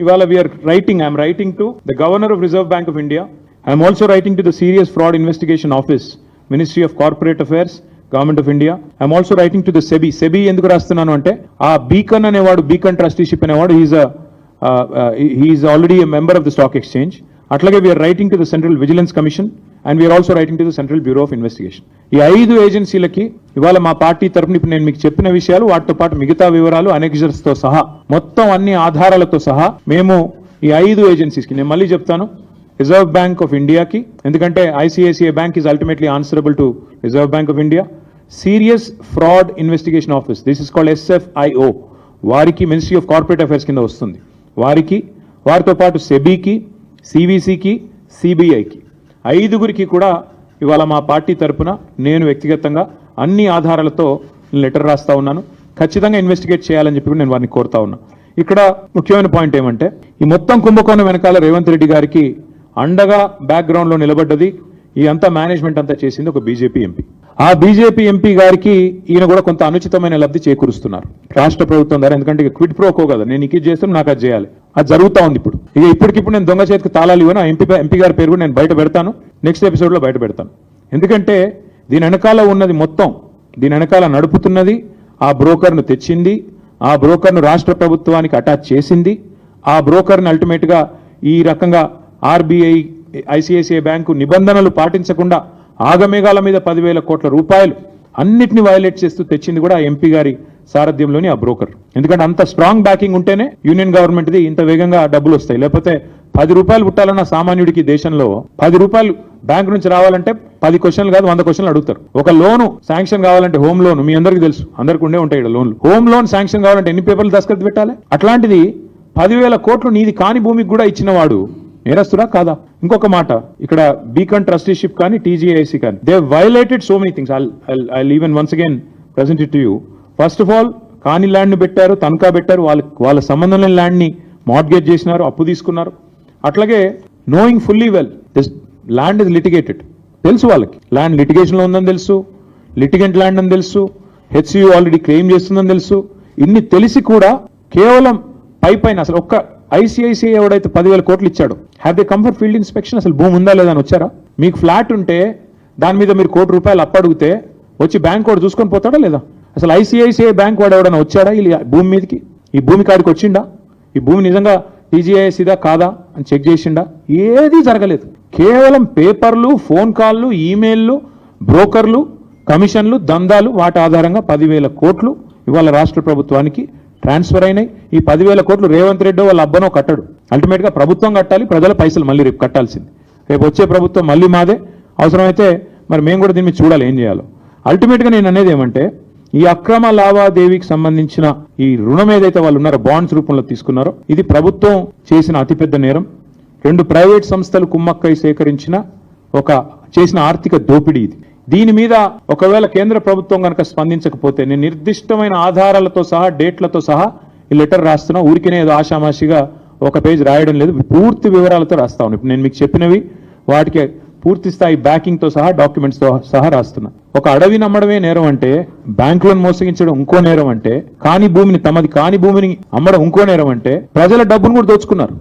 ఇవాళ we are writing I'm writing to the governor of Reserve Bank of India I'm also writing to the Serious Fraud Investigation Office Ministry of Corporate Affairs Government of India I'm also writing to the SEBI SEBI ఎందుకు రాస్తున్నాను అంటే ఆ Beacon అనేవాడు Beacon trusteeship అనేవాడు he is he is already a member of the stock exchange అట్లాగే we are writing to the Central Vigilance Commission and we are also writing to the Central Bureau of Investigation ఈ ఐదు ఏజెన్సీలకి ఇవాళ మా party తరఫున ఇప్పుడు నేను మీకు చెప్పిన విషయాలు వాటితో పాటు మిగతా వివరాలు అనెక్జర్స్తో సహా మొత్తం అన్ని ఆధారాలతో సహా మేము ఈ ఐదు ఏజెన్సీస్కి నేను మళ్ళీ చెప్తాను రిజర్వ్ బ్యాంక్ ఆఫ్ ఇండియాకి ఎందుకంటే ICICI bank is ultimately answerable to reserve bank of India serious fraud investigation office this is called SFIO వారికి మినిస్ట్రీ ఆఫ్ కార్పొరేట్ అఫైర్స్ కింద వస్తుంది. వారికి వారితో పాటు సెబీకి సివిసికి సిబిఐకి ఐదుగురికి కూడా ఇవాళ మా పార్టీ తరపున నేను వ్యక్తిగతంగా అన్ని ఆధారాలతో లెటర్ రాస్తా ఉన్నాను. ఖచ్చితంగా ఇన్వెస్టిగేట్ చేయాలని చెప్పి నేను వారిని కోరుతా ఉన్నా. ఇక్కడ ముఖ్యమైన పాయింట్ ఏమంటే ఈ మొత్తం కుంభకోణం వెనకాల రేవంత్ రెడ్డి గారికి అండగా బ్యాక్గ్రౌండ్లో నిలబడ్డది ఈ అంతా మేనేజ్మెంట్ అంతా చేసింది ఒక బీజేపీ ఎంపీ. ఆ బీజేపీ ఎంపీ గారికి ఈయన కూడా కొంత అనుచితమైన లబ్ధి చేకూరుస్తున్నారు. రాష్ట్ర ప్రభుత్వం ద్వారా ఎందుకంటే ఇక క్విడ్ ప్రోకో కదా నేను ఇక చేస్తాను నాకు అది చేయాలి. అది జరుగుతూ ఉంది ఇప్పుడు. ఇక ఇప్పటికిప్పుడు నేను దొంగ చేతికి తాళాలు ఇవ్వను ఆ ఎంపీ ఎంపీ గారి పేరు కూడా నేను బయట పెడతాను నెక్స్ట్ ఎపిసోడ్లో బయట పెడతాను. ఎందుకంటే దీని వెనకాల ఉన్నది మొత్తం దీని వెనకాల నడుపుతున్నది ఆ బ్రోకర్ను తెచ్చింది ఆ బ్రోకర్ను రాష్ట్ర ప్రభుత్వానికి అటాచ్ చేసింది ఆ బ్రోకర్ని అల్టిమేట్గా ఈ రకంగా ఆర్బీఐ ఐసిఐసిఐ బ్యాంకు నిబంధనలు పాటించకుండా ఆగమేఘాల మీద పదివేల కోట్ల రూపాయలు అన్నిటిని వైలేట్ చేస్తూ తెచ్చింది కూడా ఎంపీ గారి సారథ్యంలోని ఆ బ్రోకర్ ఎందుకంటే అంత స్ట్రాంగ్ బ్యాకింగ్ ఉంటేనే యూనియన్ గవర్నమెంట్ది ఇంత వేగంగా డబ్బులు వస్తాయి. లేకపోతే పది రూపాయలు పుట్టాలన్న సామాన్యుడికి దేశంలో పది రూపాయలు బ్యాంక్ నుంచి రావాలంటే పది క్వశ్చన్లు కాదు వంద క్వశ్చన్లు అడుగుతారు. ఒక లోను శాంక్షన్ కావాలంటే హోమ్ లోన్ మీ అందరికీ తెలుసు. అందరికి ఉండే ఉంటాయి ఇక్కడ లోన్లు హోమ్ లోన్ శాంక్షన్ కావాలంటే ఎన్ని పేపర్లు దస్కత్ పెట్టాలి? అట్లాంటిది పదివేల కోట్లు నీది కాని భూమికి కూడా ఇచ్చిన వాడు నేరస్తుడా? కాదా? ఇంకొక మాట ఇక్కడ బీకన్ ట్రస్టీషిప్ కానీ టీజీఐసి కానీ they violated so many things I even once again present it you first of all కాని ల్యాండ్ని పెట్టారు తనఖా పెట్టారు వాళ్ళ వాళ్ళ సంబంధం లేని ల్యాండ్ని మార్గేజ్ చేసినారు అప్పు తీసుకున్నారు. అట్లాగే knowing fully well this land is litigated తెలుసు వాళ్ళకి. ల్యాండ్ లిటిగేషన్లో ఉందని తెలుసు లిటిగెంట్ ల్యాండ్ అని తెలుసు హెచ్సియు ఆల్రెడీ క్లెయిమ్ చేస్తుందని తెలుసు. ఇన్ని తెలిసి కూడా కేవలం పై పైన అసలు ఒక్క ఐసిఐసిఐ ఎవడైతే పదివేల కోట్లు ఇచ్చాడు have the comfort field inspection అసలు భూమి ఉందా లేదని వచ్చారా? మీకు ఫ్లాట్ ఉంటే దాని మీద మీరు కోటి రూపాయలు అప్పడిగితే వచ్చి బ్యాంక్ వాడు చూసుకొని పోతాడా లేదా? అసలు ఐసిఐసిఐ బ్యాంక్ వాడు ఎవడైనా వచ్చాడా ఈ భూమి మీదకి? ఈ భూమి కాడికి వచ్చిండా? ఈ భూమి నిజంగా టీజీఐసీదా కాదా అని చెక్ చేసిండా? ఏదీ జరగలేదు. కేవలం పేపర్లు ఫోన్ కాల్లు ఈమెయిల్లు బ్రోకర్లు కమిషన్లు దందాలు వాటి ఆధారంగా పదివేల కోట్లు ఇవాళ రాష్ట్ర ప్రభుత్వానికి ట్రాన్స్ఫర్ అయినాయి. ఈ పదివేల కోట్లు రేవంత్ రెడ్డి వాళ్ళ అబ్బనో కట్టడు. అల్టిమేట్గా ప్రభుత్వం కట్టాలి ప్రజల పైసలు మళ్ళీ రేపు కట్టాల్సింది. రేపు వచ్చే ప్రభుత్వం మళ్ళీ మాదే. అవసరమైతే మరి మేము కూడా దీన్ని చూడాలి ఏం చేయాలో. అల్టిమేట్గా నేను అనేది ఏమంటే ఈ అక్రమ లావాదేవీకి సంబంధించిన ఈ రుణం ఏదైతే వాళ్ళు ఉన్నారో బాండ్స్ రూపంలో తీసుకున్నారో ఇది ప్రభుత్వం చేసిన అతిపెద్ద నేరం. రెండు ప్రైవేట్ సంస్థలు కుమ్మక్కై సేకరించిన ఒక చేసిన ఆర్థిక దోపిడీ ఇది. దీని మీద ఒకవేళ కేంద్ర ప్రభుత్వం కనుక స్పందించకపోతే నేను నిర్దిష్టమైన ఆధారాలతో సహా డేట్లతో సహా ఈ లెటర్ రాస్తున్నా. ఊరికినే ఏదో ఆషామాషిగా ఒక పేజ్ రాయడం లేదు. పూర్తి వివరాలతో రాస్తా ఉన్నాను ఇప్పుడు నేను మీకు చెప్పినవి వాటికి పూర్తి స్థాయి బ్యాకింగ్తో సహా డాక్యుమెంట్స్తో సహా రాస్తున్నా. ఒక అడవి నమ్మడమే నేరం అంటే బ్యాంకులను మోసగించడం ఇంకో నేరం అంటే కాని భూమిని తమది కాని భూమిని అమ్మడం ఇంకో నేరం అంటే ప్రజల డబ్బును కూడా దోచుకున్నారు.